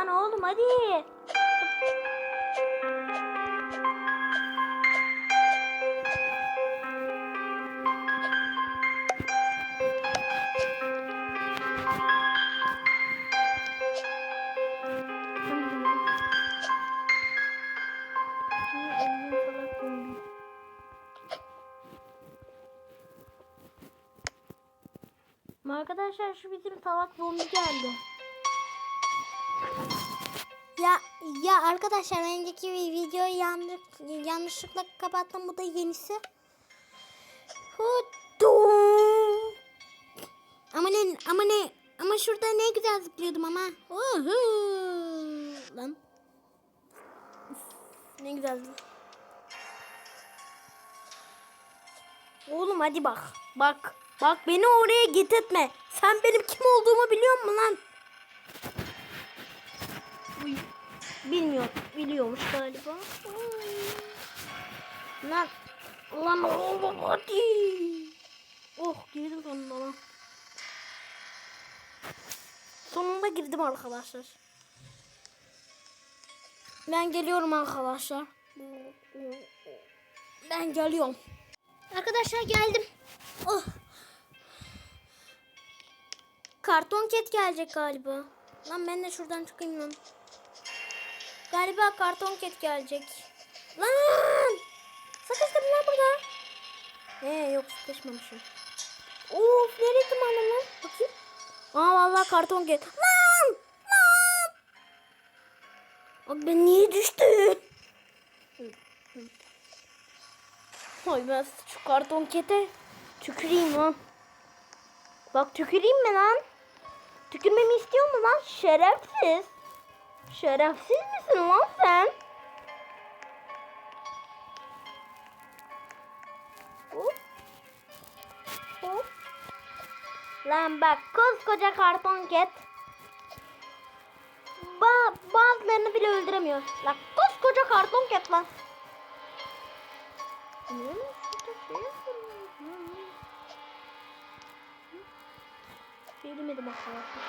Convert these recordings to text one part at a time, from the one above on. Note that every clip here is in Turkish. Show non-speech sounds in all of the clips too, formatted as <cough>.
Lan oğlum hadi. Arkadaşlar şu bizim salak zombi geldi. Ya ya arkadaşlar önceki bir videoyu yanlış, yanlışlıkla kapattım. Bu da yenisi. Hudum. Ama ne ama ne ama şurada ne güzel zıplıyordum ama. Uhu. Lan. Ne güzeldi. Oğlum hadi bak. Bak. Bak beni oraya getirtme. Sen benim kim olduğumu biliyor musun lan? Bilmiyor. Biliyormuş galiba. Lan. Lan oğlum hadi. Oh girdim sonunda lan. Sonunda girdim arkadaşlar. Ben geliyorum arkadaşlar. Ben geliyorum. Arkadaşlar geldim. Oh. Karton ket gelecek galiba. Lan ben de şuradan çıkayım lan. Galiba karton ket gelecek. Lan! Sıkıştım lan burada. He yok sıkışmamışım. Of nereye tırmandım lan? Bakayım. Aa vallahi karton get. Lan! Lan! Abi ben niye düştüm? Ay ben şu karton kete tüküreyim lan. Bak tüküreyim mi lan? Tükürmemi istiyor mu lan? Şerefsiz. Şerefsiz misin lan sen? Hop. Hop. Lan bak koskoca karton ket. Ba bazılarını bile öldüremiyor. Lan koskoca karton ket lan. Şey. Bilmedim arkadaşlar.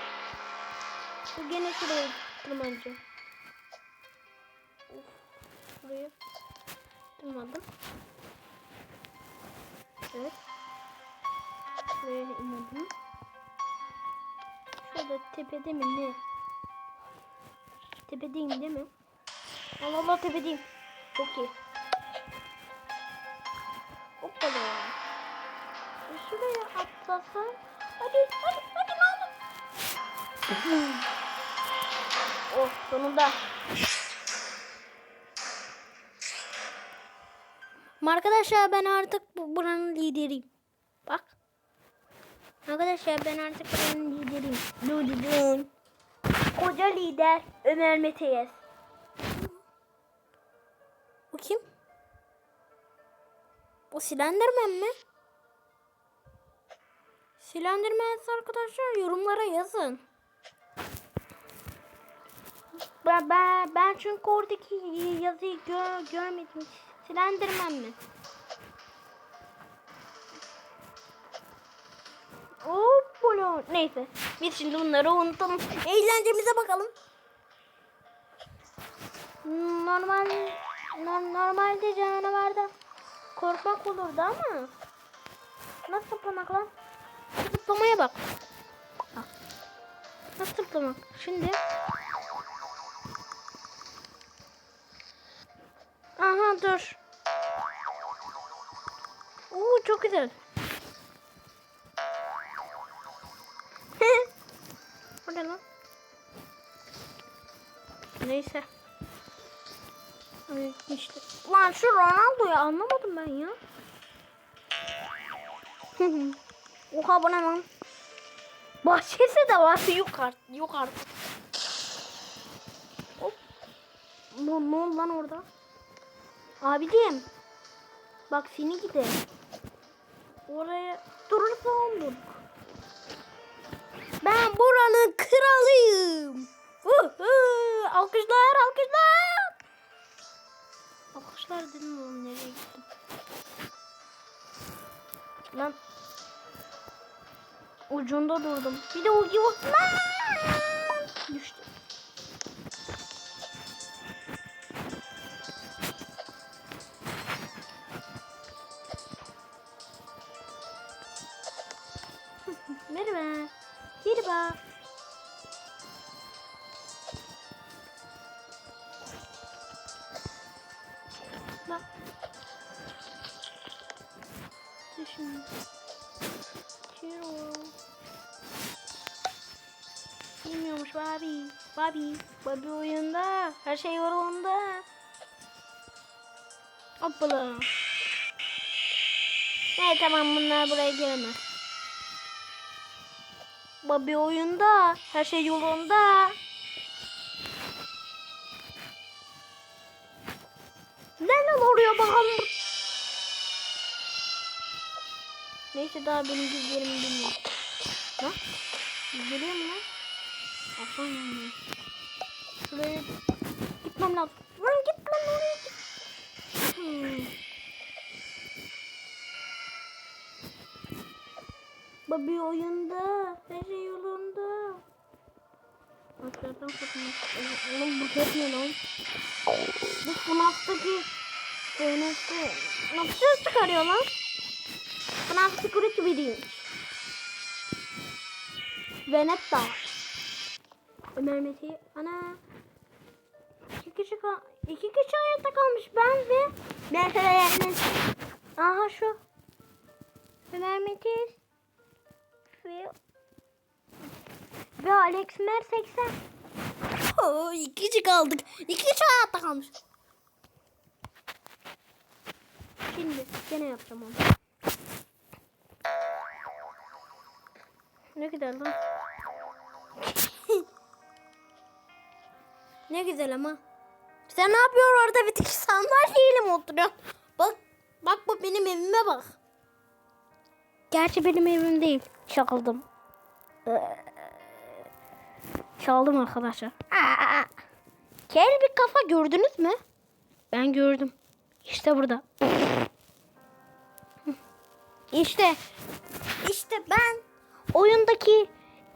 Bu gene şuraya tırmanacağım. Of. Buraya tırmandım. Evet. Buraya inmedim. Şurada tepede mi ne? Tepedeyim değil mi? Allah Allah tepedeyim. Çok iyi. Hoppala. E Şuraya atlasam. Hadi hadi hadi ne olur. <laughs> oh sonunda. Arkadaşlar ben artık bu- buranın lideriyim. Bak. Arkadaşlar ben artık buranın lideriyim. Dududun. Koca lider Ömer Meteyes. Bu kim? O Slenderman mi? Slenderman arkadaşlar yorumlara yazın. Ben, ben, ben çünkü oradaki yazıyı gör, görmedim. Slenderman mi? Hoppala. Neyse. Biz şimdi bunları unutalım. Eğlencemize bakalım. Normal no- normalde canavarda korkmak olurdu ama nasıl zıplamak lan? Zıplamaya bak. Nasıl zıplamak? Şimdi Aha dur. Oo çok güzel. <laughs> Bu ne? Neyse. Ay, işte. Lan şu Ronaldo'yu anlamadım ben ya. <laughs> Oha bu ne lan? Bahçesi de var. <laughs> Yok artık. Yok artık. Hop. Ne, ne oldu lan orada? Abicim. Bak seni gide. Oraya durursa olur. Ben buranın kralıyım. Alkışlar alkışlar. Alkışlar dedim oğlum nereye gittim. Lan. Ucunda durdum. Bir de ucu. Lan! ya. Bak. Düşün. Kiro. Bilmiyormuş Babi. Babi. Babi oyunda. Her şey var onda. Hoppala. Evet tamam bunlar buraya giremez. Bobby oyunda. Her şey yolunda. Neler oluyor bakalım. Neyse daha benim gizlerimi bilmiyorum. Lan? Geliyor mu lan? Aslan yanıyor. Şuraya gitmem lazım. Lan git lan oraya. Hmm. Babi oyunda. Her şey yolunda. Atlardan kurtulmak. Oğlum bu hep ne lan? Bu FNAF'taki Zeynep'i nasıl çıkarıyor lan? FNAF Security biriymiş. Venetta. Ömer Mete. Ana. İki kişi, iki kişi hayatta kalmış. Ben ve Mert'e yani. Aha şu. Ömer Mete. Ve ve Alex Mer 80. Oo, iki kişi kaldık. İki kişi hayatta kalmış. Şimdi gene yapacağım onu. Ne güzel lan. <laughs> Ne güzel ama. Sen ne yapıyorsun orada bir tek sandalyeyle mi oturuyorsun? Bak, bak bu benim evime bak. Gerçi benim evim değil. Çaldım. Çaldım arkadaşlar. Aa! Kel bir kafa gördünüz mü? Ben gördüm. İşte burada. İşte. İşte ben oyundaki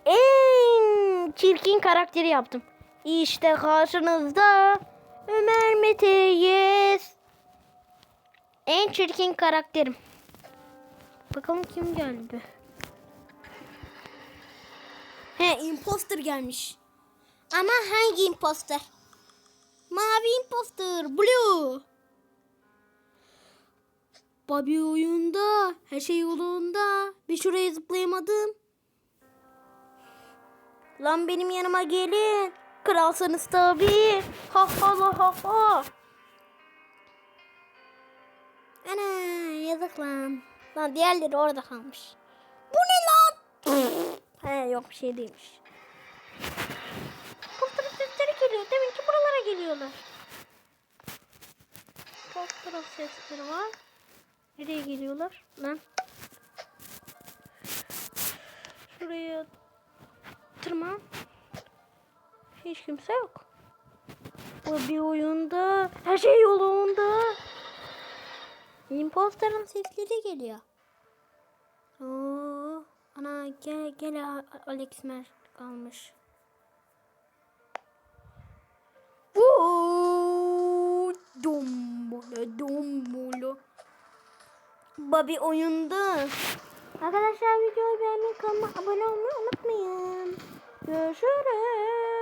en çirkin karakteri yaptım. İşte karşınızda Ömer Mete yes. En çirkin karakterim. Bakalım kim geldi. He imposter gelmiş. Ama hangi imposter? Mavi imposter. Blue. Bobby oyunda. Her şey yolunda. Bir şuraya zıplayamadım. Lan benim yanıma gelin. Kralsanız tabii. Ha ha ha ha ha. Ana yazık lan. Lan diğerleri orada kalmış. Bu ne lan? He yok bir şey değilmiş. Kaptırıp sesleri geliyor. Demin ki buralara geliyorlar. Kaptırıp sesleri var. Nereye geliyorlar? Lan. Şuraya tırman. Hiç kimse yok. Bu bir oyunda. Her şey yolunda. Imposter'ın sesleri geliyor. Oo, ana gel gel Alex Mer kalmış. Oo, dombolo dombolo. Bobby oyunda. Arkadaşlar videoyu beğenmeyi kanalıma abone olmayı unutmayın. Görüşürüz.